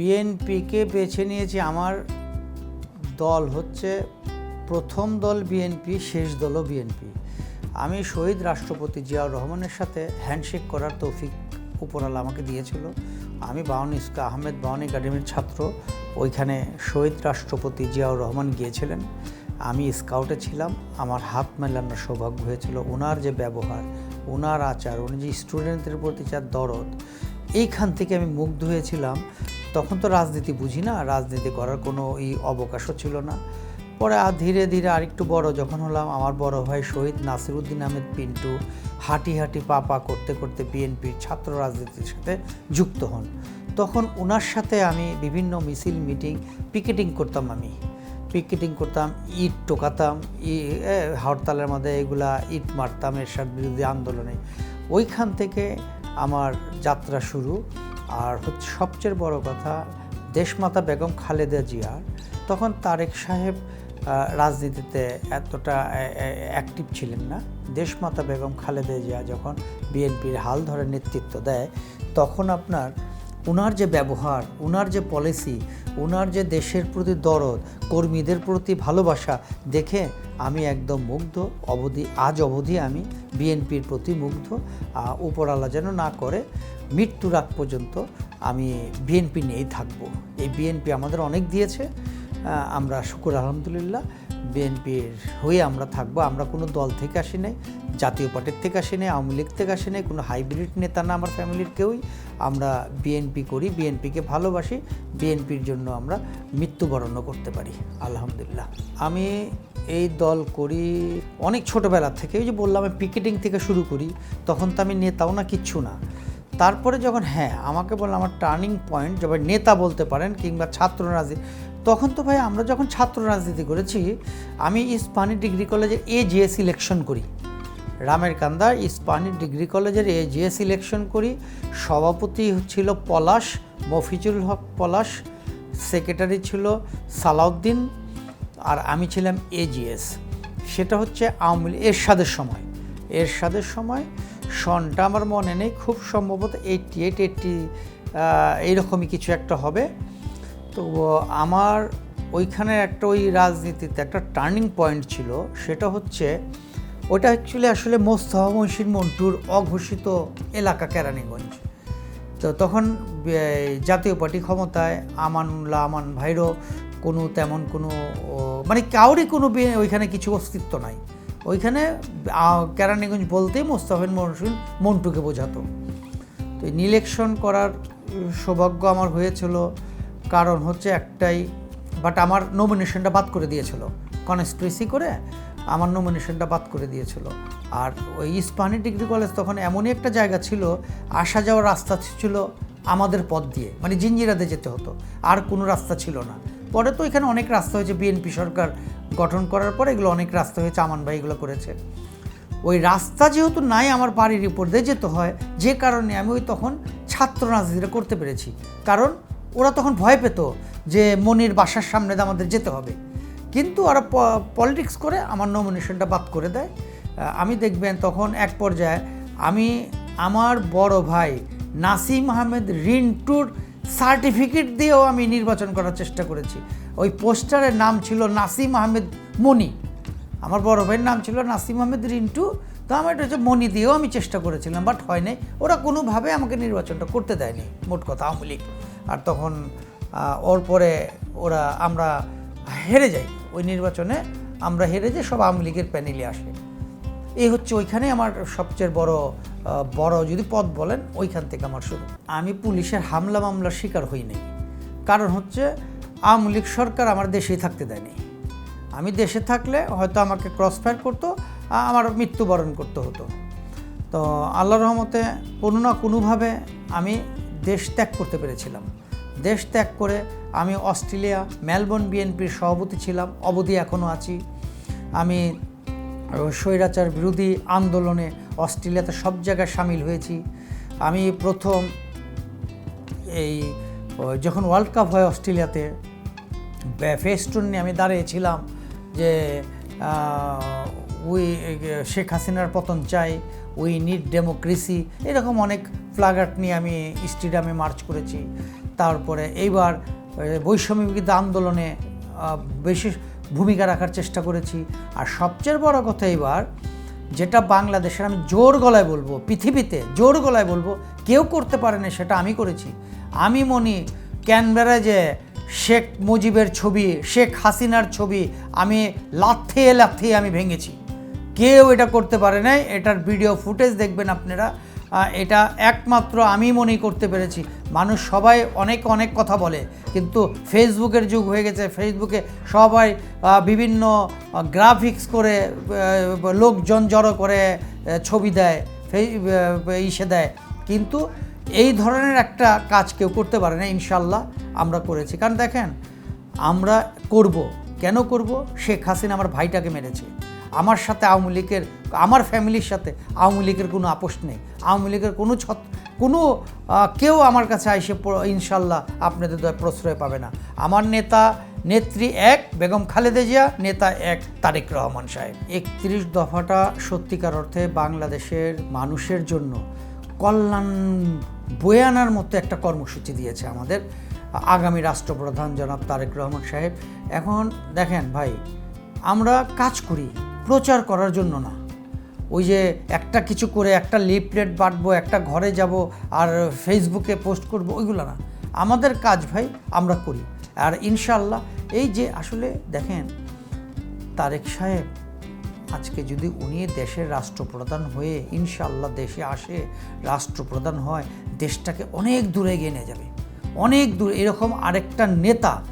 বিএনপিকে বেছে নিয়েছি আমার দল হচ্ছে প্রথম দল বিএনপি, শেষ দলও বিএনপি। আমি শহীদ রাষ্ট্রপতি জিয়াউর রহমানের সাথে হ্যান্ডশেক করার তৌফিক উপরাল আমাকে দিয়েছিল। আমি বাউন ইস্কা আহমেদ বাউন একাডেমির ছাত্র। ওইখানে শহীদ রাষ্ট্রপতি জিয়াউর রহমান গিয়েছিলেন। আমি স্কাউটে ছিলাম। আমার হাত মেলানোর সৌভাগ্য হয়েছিল। ওনার যে ব্যবহার ওনার আচার, উনি যে স্টুডেন্টদের প্রতি যার দরদ, এইখান থেকে আমি মুগ্ধ হয়েছিলাম তখন তো রাজনীতি বুঝি না, রাজনীতি করার কোনো এই অবকাশও ছিল না। পরে আর ধীরে ধীরে আরেকটু বড় যখন হলাম, আমার বড় ভাই শহীদ নাসিরুদ্দিন আহমেদ পিন্টু হাঁটি হাঁটি পা পা করতে করতে বিএনপির ছাত্র রাজনীতির সাথে যুক্ত হন। তখন ওনার সাথে আমি বিভিন্ন মিছিল, মিটিং, পিকেটিং করতাম আমি। পিকেটিং করতাম, ইট টোকাতাম, ই হরতালের মধ্যে এগুলা ইট মারতাম এরশাদ বিরোধী আন্দোলনে। ওইখান থেকে আমার যাত্রা শুরু। আর হচ্ছে সবচেয়ে বড় কথা, দেশমাতা বেগম খালেদা জিয়ার তখন তারেক সাহেব রাজনীতিতে এতটা অ্যাক্টিভ ছিলেন না। দেশমাতা বেগম খালেদা জিয়া যখন বিএনপির হাল ধরে নেতৃত্ব দেয়, তখন আপনার ওনার যে ব্যবহার ওনার যে পলিসি ওনার যে দেশের প্রতি দরদ, কর্মীদের প্রতি ভালোবাসা, দেখে আমি একদম মুগ্ধ। অবধি, আজ অবধি আমি বিএনপির প্রতি মুগ্ধ। উপরালা যেন না করে মৃত্যুর আগ পর্যন্ত আমি বিএনপি নিয়েই থাকব। এই বিএনপি আমাদের অনেক দিয়েছে। আমরা শুকুর আলহামদুলিল্লাহ। বিএনপির হয়ে আমরা থাকব। আমরা কোনো দল থেকে আসি নাই, জাতীয় পার্টির থেকে আসি নাই, আওয়ামী লীগ থেকে আসি নাই, কোনো হাইব্রিড নেতা না আমার ফ্যামিলির কেউই। আমরা বিএনপি করি বিএনপিকে ভালোবাসি বিএনপির জন্য আমরা মৃত্যুবরণও করতে পারি, আলহামদুলিল্লাহ। আমি এই দল করি অনেক ছোটোবেলা থেকে ওই যে বললাম, আমি পিকেটিং থেকে শুরু করি, তখন তো আমি নেতাও না, কিচ্ছু না। তারপরে যখন হ্যাঁ আমাকে বললাম আমার টার্নিং পয়েন্ট যখন নেতা বলতে পারেন কিংবা ছাত্র রাজনীতি, তখন তো ভাই আমরা যখন ছাত্র রাজনীতি করেছি, আমি ইস্পানি ডিগ্রি কলেজে এ জিএ সিলেকশন করি। রামের কান্দা ইস্পানি ডিগ্রি কলেজের এ জিএ সিলেকশন করি। সভাপতি ছিল পলাশ, মফিজুল হক পলাশ সেক্রেটারি ছিল সালাউদ্দিন, আর আমি ছিলাম এজিএস সেটা হচ্ছে আওয়ামী এরশাদের সময়। এরশাদের সময় সনটা আমার মনে নেই। খুব সম্ভবত এইটটি এইট এইটটি এইরকমই কিছু একটা হবে। তো আমার ওইখানে একটা ওই রাজনীতিতে একটা টার্নিং পয়েন্ট ছিল, সেটা হচ্ছে ওটা অ্যাকচুয়ালি আসলে মোস্তফা মহসিন মন্টুর অঘোষিত এলাকা কেরানীগঞ্জ। তো তখন জাতীয় পার্টি ক্ষমতায় আমানুল্লাহ, আমান ভাইরও কোনো তেমন কোনো মানে কাউরই কোনো ওইখানে কিছু অস্তিত্ব নাই। ওইখানে কেরানীগঞ্জ বলতেই মোস্তাফিন মহসিন মন্টুকে বোঝাতো। তো নিলেকশন করার সৌভাগ্য আমার হয়েছিল। কারণ হচ্ছে একটাই বাট আমার নমিনেশনটা বাদ করে দিয়েছিল। কনস্পিরেসি করে আমার নমিনেশনটা বাদ করে দিয়েছিল। আর ওই ইস্পানি ডিগ্রি কলেজ তখন এমনই একটা জায়গা ছিল আসা যাওয়ার রাস্তা ছিল। আমাদের পথ দিয়ে মানে জিঞ্জিরাতে যেতে হতো, আর কোনো রাস্তা ছিল না। পরে তো এখানে অনেক রাস্তা হয়েছে, বিএনপি সরকার গঠন করার পরে এগুলো অনেক রাস্তা হয়েছে, আমান ভাই এগুলো করেছে। ওই রাস্তা যেহেতু নাই আমার বাড়ির উপর দিয়ে যেতে হয়, যে কারণে আমি ওই তখন ছাত্র রাজনীতিটা করতে পেরেছি। কারণ ওরা তখন ভয় পেত যে মনির বাসার সামনে আমাদের যেতে হবে। কিন্তু ওরা পলিটিক্স করে আমার নমিনেশনটা বাদ করে দেয়। আমি দেখবেন তখন এক পর্যায়ে আমি, আমার বড় ভাই নাসিম আহমেদ রিন্টুর সার্টিফিকেট দিয়েও আমি নির্বাচন করার চেষ্টা করেছি। ওই পোস্টারের নাম ছিল নাসিম আহমেদ মনি আমার বড় ভাইয়ের নাম ছিল নাসিম আহমেদ রিন্টু। তো আমার এটা হচ্ছে মনি দিয়েও আমি চেষ্টা করেছিলাম, বাট হয় নাই। ওরা কোনোভাবে আমাকে নির্বাচনটা করতে দেয়নি, মোট কথা আওয়ামী লীগ। আর তখন ওর পরে ওরা আমরা হেরে যাই। ওই নির্বাচনে আমরা হেরে যাই, সব আওয়ামী লীগের প্যানেলে আসে। এই হচ্ছে ওইখানে আমার সবচেয়ে বড় বড় যদি পদ বলেন, ওইখান থেকে আমার শুরু। আমি পুলিশের হামলা মামলার শিকার হই নাই। কারণ হচ্ছে, আওয়ামী লীগ সরকার আমার দেশেই থাকতে দেয়নি। আমি দেশে থাকলে হয়তো আমাকে ক্রস ফায়ার করতো আমার মৃত্যুবরণ করতে হতো। তো আল্লাহ রহমতে কোনো না কোনোভাবে আমি দেশ ত্যাগ করতে পেরেছিলাম। দেশ ত্যাগ করে আমি অস্ট্রেলিয়া, মেলবোর্ন বিএনপির সভাপতি ছিলাম, অবধি এখনও আছি। আমি স্বৈরাচার বিরোধী আন্দোলনে অস্ট্রেলিয়াতে সব জায়গায় সামিল হয়েছি। আমি প্রথম এই যখন ওয়ার্ল্ড কাপ হয় অস্ট্রেলিয়াতে ফেস্টুন নিয়ে আমি দাঁড়িয়েছিলাম যে উই শেখ হাসিনার পতন চাই, উই নিড ডেমোক্রেসি, এরকম অনেক ফ্ল্যাগার্ট নিয়ে আমি স্টেডিয়ামে মার্চ করেছি। তারপরে এইবার বৈষম্য আন্দোলনে বিশেষ ভূমিকা রাখার চেষ্টা করেছি। আর সবচেয়ে বড় কথা এবার যেটা বাংলাদেশের আমি জোর গলায় বলব, পৃথিবীতে জোর গলায় বলব, কেউ করতে পারে না সেটা আমি করেছি। আমি মনি ক্যানবেরায় যে শেখ মুজিবের ছবি, শেখ হাসিনার ছবি আমি লাথিয়ে লাথিয়ে আমি ভেঙেছি। কেউ এটা করতে পারে নাই, এটার ভিডিও ফুটেজ দেখবেন আপনারা। এটা একমাত্র আমি মনেই করতে পেরেছি। মানুষ সবাই অনেক অনেক কথা বলে, কিন্তু ফেসবুকের যুগ হয়ে গেছে। ফেসবুকে সবাই বিভিন্ন গ্রাফিক্স করে লোকজন জড়ো করে ছবি দেয় ইসে দেয়। কিন্তু এই ধরনের একটা কাজ কেউ করতে পারে না, ইনশাল্লাহ আমরা করেছি। কারণ দেখেন, আমরা করব। কেন করব? শেখ হাসিনা আমার ভাইটাকে মেরেছে। আমার সাথে আওয়ামী লীগের, আমার ফ্যামিলির সাথে আওয়ামী লীগের কোনো আপোষ নেই। আওয়ামী লীগের কোনো ছত কোনো কেউ আমার কাছে আইসে ইনশাল্লাহ আপনাদের প্রশ্রয় পাবে না। আমার নেতা, নেত্রী এক, বেগম খালেদা জিয়া, নেতা এক, তারেক রহমান সাহেব। একত্রিশ দফাটা সত্যিকার অর্থে বাংলাদেশের মানুষের জন্য কল্যাণ বয়ে আনার মতো একটা কর্মসূচি দিয়েছে আমাদের আগামী রাষ্ট্রপ্রধান জনাব তারেক রহমান সাহেব। এখন দেখেন ভাই, আমরা কাজ করি, প্রচার করার জন্য না। ওই যে একটা কিছু করে একটা লিফলেট বাঁটবো, একটা ঘরে যাব আর ফেসবুকে পোস্ট করব, ওইগুলো না। আমাদের কাজ ভাই, আমরা করি। আর ইনশাল্লাহ এই যে আসলে দেখেন, তারেক সাহেব, আজকে যদি উনি দেশের রাষ্ট্রপ্রধান হয়ে ইনশাল্লাহ দেশে আসে, রাষ্ট্রপ্রধান হয়, দেশটাকে অনেক দূরে এগিয়ে নিয়ে যাবে। অনেক দূর, এরকম আরেকটা নেতা,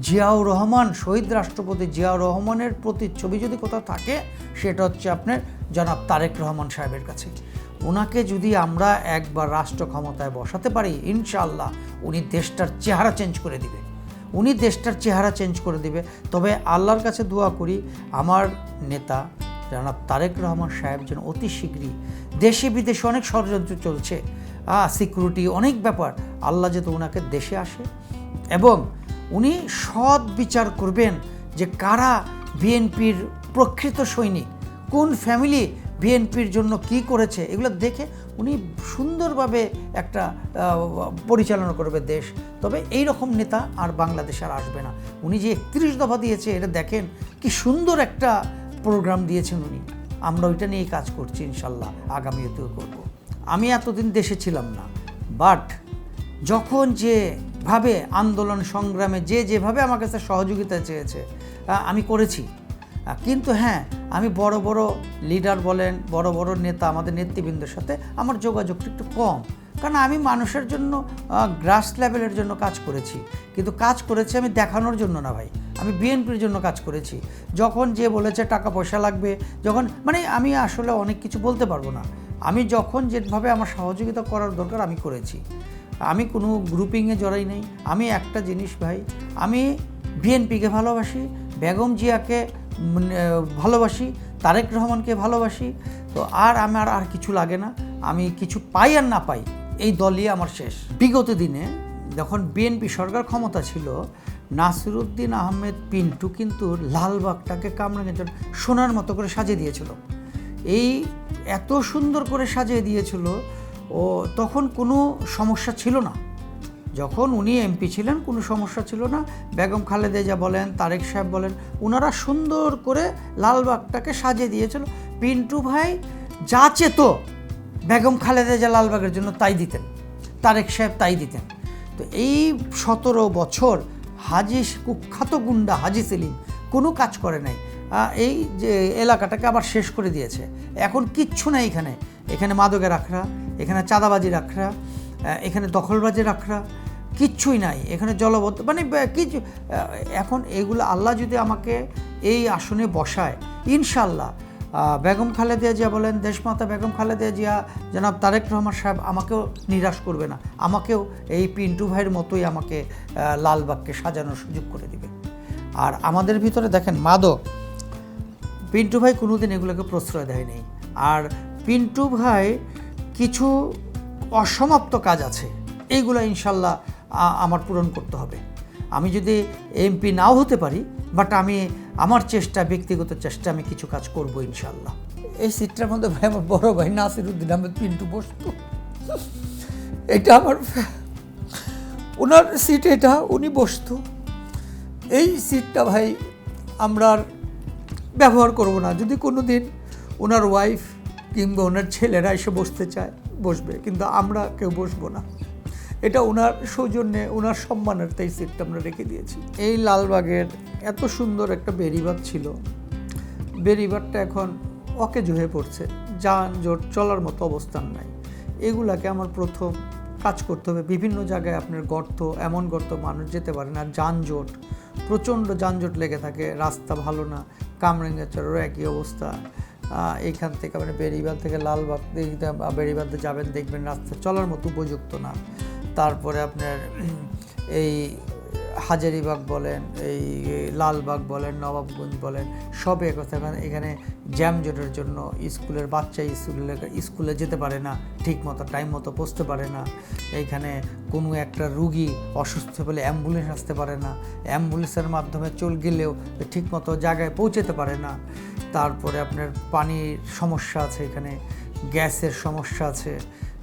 জিয়াউর রহমান, শহীদ রাষ্ট্রপতি জিয়াউর রহমানের প্রতি ছবি যদি কোথাও থাকে, সেটা হচ্ছে আপনার জনাব তারেক রহমান সাহেবের কাছে। ওনাকে যদি আমরা একবার রাষ্ট্র ক্ষমতায় বসাতে পারি ইনশাল্লাহ উনি দেশটার চেহারা চেঞ্জ করে দিবে। উনি দেশটার চেহারা চেঞ্জ করে দিবে। তবে আল্লাহর কাছে দোয়া করি, আমার নেতা জনাব তারেক রহমান সাহেব যেন অতি শীঘ্রই দেশে বিদেশে অনেক ষড়যন্ত্র চলছে। সিকিউরিটি অনেক ব্যাপার। আল্লাহ যাতে ওনাকে দেশে আসে। এবং উনি সৎ বিচার করবেন যে কারা বিএনপির প্রকৃত সৈনিক। কোন ফ্যামিলি বিএনপির জন্য কি করেছে, এগুলো দেখে উনি সুন্দরভাবে একটা পরিচালনা করবে দেশ। তবে এই রকম নেতা আর বাংলাদেশে আর আসবে না। উনি যে একত্রিশ দফা দিয়েছে, এটা দেখেন কি সুন্দর একটা প্রোগ্রাম দিয়েছেন উনি। আমরা ওইটা নিয়েই কাজ করছি ইনশাল্লাহ আগামীতেও করব। আমি এতদিন দেশে ছিলাম না বাট যখন যেভাবে আন্দোলন সংগ্রামে যে যেভাবে আমার কাছে সহযোগিতা চেয়েছে আমি করেছি। কিন্তু হ্যাঁ আমি বড় বড় লিডার বলেন, বড় বড় নেতা, আমাদের নেতৃবৃন্দের সাথে আমার যোগাযোগটা একটু কম। কারণ আমি মানুষের জন্য গ্রাস লেভেলের জন্য কাজ করেছি। কিন্তু কাজ করেছি আমি দেখানোর জন্য না ভাই। আমি বিএনপির জন্য কাজ করেছি। যখন যে বলেছে টাকা পয়সা লাগবে, যখন মানে আমি আসলে অনেক কিছু বলতে পারব না। আমি যখন যেভাবে আমার সহযোগিতা করার দরকার আমি করেছি। আমি কোনো গ্রুপিংয়ে জড়াই নেই। আমি একটা জিনিস ভাই, আমি বিএনপিকে ভালোবাসি, বেগম জিয়াকে ভালোবাসি, তারেক রহমানকে ভালোবাসি, তো আর আমার আর কিছু লাগে না। আমি কিছু পাই আর না পাই, এই দলই আমার শেষ। বিগত দিনে যখন বিএনপি সরকার ক্ষমতা ছিল, নাসিরুদ্দিন আহমেদ পিন্টু কিন্তু লালবাগটাকে কামরাঙ্গের জন্য সোনার মতো করে সাজিয়ে দিয়েছিল। এই এত সুন্দর করে সাজিয়ে দিয়েছিল, ও তখন কোনো সমস্যা ছিল না। যখন উনি এমপি ছিলেন, কোনো সমস্যা ছিল না। বেগম খালেদা যা বলেন, তারেক সাহেব বলেন ওনারা সুন্দর করে লালবাগটাকে সাজিয়ে দিয়েছিল। পিন্টু ভাই যা চেত, বেগম খালেদা যা লালবাগের জন্য তাই দিতেন, তারেক সাহেব তাই দিতেন। তো এই সতেরো বছর হাজি কুখ্যাত গুন্ডা হাজি সেলিম কোনো কাজ করে নাই। এই যে এলাকাটাকে আবার শেষ করে দিয়েছে। এখন কিচ্ছু নাই এখানে। এখানে মাদকে রাখরা এখানে চাঁদাবাজি রাখরা এখানে দখলবাজি রাখরা কিচ্ছুই নাই, এখানে জলবদ্ধ মানে কিছু এখন এগুলো আল্লাহ যদি আমাকে এই আসনে বসায় ইনশাল্লাহ বেগম খালেদিয়া জিয়া বলেন, দেশমাতা বেগম খালেদিয়া জিয়া, জনাব তারেক রহমান সাহেব আমাকেও নিরাশ করবে না, আমাকেও এই পিন্টু ভাইয়ের মতোই আমাকে লালবাগকে সাজানোর সুযোগ করে দিবে। আর আমাদের ভিতরে দেখেন, মাদক, পিন্টু ভাই কোনোদিন এগুলোকে প্রশ্রয় দেয়নি। আর পিন্টু ভাই কিছু অসমাপ্ত কাজ আছে, এইগুলো ইনশাল্লাহ আমার পূরণ করতে হবে। আমি যদি এমপি নাও হতে পারি বাট আমি আমার চেষ্টা, ব্যক্তিগত চেষ্টা আমি কিছু কাজ করব ইনশাল্লাহ এই সিটটার মধ্যে ভাই আমার বড় ভাই নাসিরুদ্দিন আহমেদ, পিন্টু বসতো এটা আমার ওনার সিট এটা, উনি বসতো। এই সিটটা ভাই আমরা ব্যবহার করব না। যদি কোনো দিন ওনার ওয়াইফ কিংবা ওনার ছেলেরা এসে বসতে চায়, বসবে, কিন্তু আমরা কেউ বসবো না। এটা ওনার সৌজন্যে ওনার সম্মানের এই সিটটা আমরা রেখে দিয়েছি। এই লালবাগের এত সুন্দর একটা বেরিবাগ ছিল। বেরিবারটা এখন অকেজ হয়ে পড়ছে। যানজট চলার মতো অবস্থান নাই। এগুলাকে আমার প্রথম কাজ করতে হবে। বিভিন্ন জায়গায় আপনার গর্ত এমন গর্ত মানুষ যেতে পারে না। যানজট প্রচণ্ড যানজট লেগে থাকে। রাস্তা ভালো না। কামরাঙ্গাচরেরও একই অবস্থা। আহ, এইখান থেকে মানে বেরিবাদ থেকে লালবাগ বেরিবাদে যাবেন দেখবেন রাস্তা চলার মতো উপযুক্ত না। তারপরে আপনার এই হাজারিবাগ বলেন, এই লালবাগ বলেন, নবাবগঞ্জ বলেন, সব একথা এখানে এখানে জ্যাম জটের জন্য স্কুলের বাচ্চা স্কুলে স্কুলে যেতে পারে না, ঠিক মতো টাইম মতো পৌঁছতে পারে না। এইখানে কোনো একটা রুগী অসুস্থ হলে অ্যাম্বুলেন্স আসতে পারে না। অ্যাম্বুলেন্সের মাধ্যমে চল গেলেও ঠিক মতো জায়গায় পৌঁছতে পারে না। তারপরে আপনার পানির সমস্যা আছে এখানে, গ্যাসের সমস্যা আছে।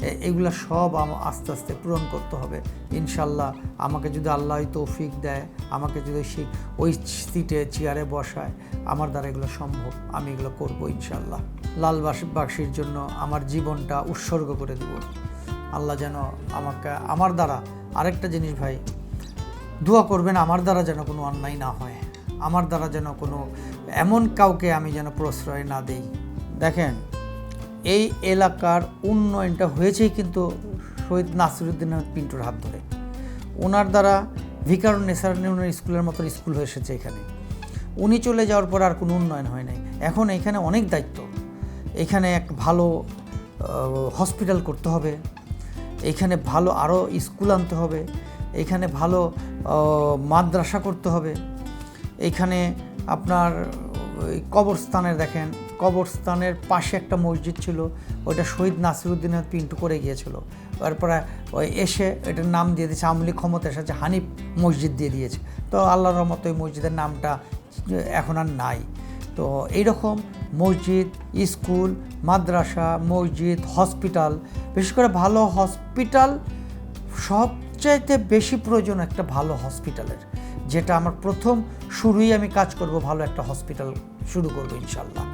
এগুলা সব আস্তে আস্তে পূরণ করতে হবে। ইনশাল্লাহ আমাকে যদি আল্লাহ তৌফিক দেয়, আমাকে যদি সেই ওই সিটে, চেয়ারে বসায়, আমার দ্বারা এগুলো সম্ভব। আমি এগুলো করব ইনশাল্লাহ। লালবাসীর জন্য আমার জীবনটা উৎসর্গ করে দেব। আল্লাহ যেন আমাকে, আমার দ্বারা আরেকটা জিনিস ভাই, দোয়া করবেন আমার দ্বারা যেন কোনো অন্যায় না হয়। আমার দ্বারা যেন কোনো, এমন কাউকে আমি যেন প্রশ্রয় না দেই। দেখেন এই এলাকার উন্নয়নটা হয়েছেই কিন্তু শহীদ নাসিরুদ্দিন আহমেদ পিন্টুর হাত ধরে। ওনার দ্বারা ভিকারুন নেসার স্কুলের মতো স্কুল হয়ে এসেছে এখানে। উনি চলে যাওয়ার পর আর কোনো উন্নয়ন হয় নাই। এখন এখানে অনেক দায়িত্ব। এখানে এক ভালো হসপিটাল করতে হবে। এখানে ভালো আরও স্কুল আনতে হবে। এখানে ভালো মাদ্রাসা করতে হবে। এখানে আপনার কবরস্থানের দেখেন কবরস্থানের পাশে একটা মসজিদ ছিল, ওইটা শহীদ নাসিরুদ্দিনের পিন্টু করে গিয়েছিল। তারপরে ওই এসে এটার নাম দিয়ে দিয়েছে আমলি ক্ষমতা এসেছে, হানিফ মসজিদ দিয়ে দিয়েছে। তো আল্লাহর রহমত ওই মসজিদের নামটা এখন আর নাই। তো এইরকম মসজিদ, স্কুল, মাদ্রাসা, মসজিদ, হসপিটাল, বিশেষ করে ভালো হসপিটাল, সবচাইতে বেশি প্রয়োজন একটা ভালো হসপিটালের, যেটা আমার প্রথম শুরুই আমি কাজ করব ভালো একটা হসপিটাল শুরু করব ইনশাল্লাহ